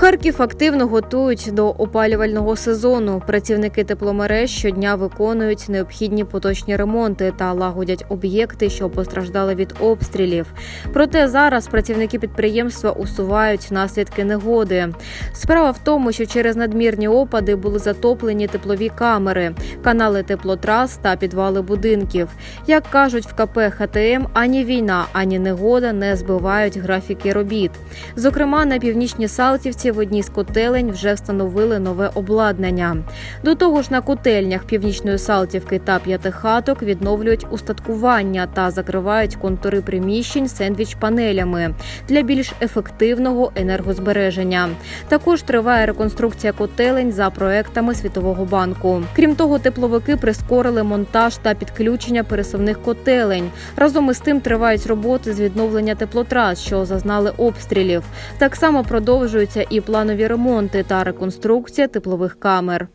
Харків активно готують до опалювального сезону. Працівники тепломереж щодня виконують необхідні поточні ремонти та лагодять об'єкти, що постраждали від обстрілів. Проте зараз працівники підприємства усувають наслідки негоди. Справа в тому, що через надмірні опади були затоплені теплові камери, канали теплотрас та підвали будинків. Як кажуть в КП ХТМ, ані війна, ані негода не збивають графіки робіт. Зокрема, на північній Салтівці в одній з котелень вже встановили нове обладнання. До того ж, на котельнях північної Салтівки та п'ятихаток відновлюють устаткування та закривають контури приміщень сендвіч-панелями для більш ефективного енергозбереження. Також триває реконструкція котелень за проектами Світового банку. Крім того, тепловики прискорили монтаж та підключення пересувних котелень. Разом із тим тривають роботи з відновлення теплотрас, що зазнали обстрілів. Так само продовжуються і планові ремонти та реконструкція теплових камер.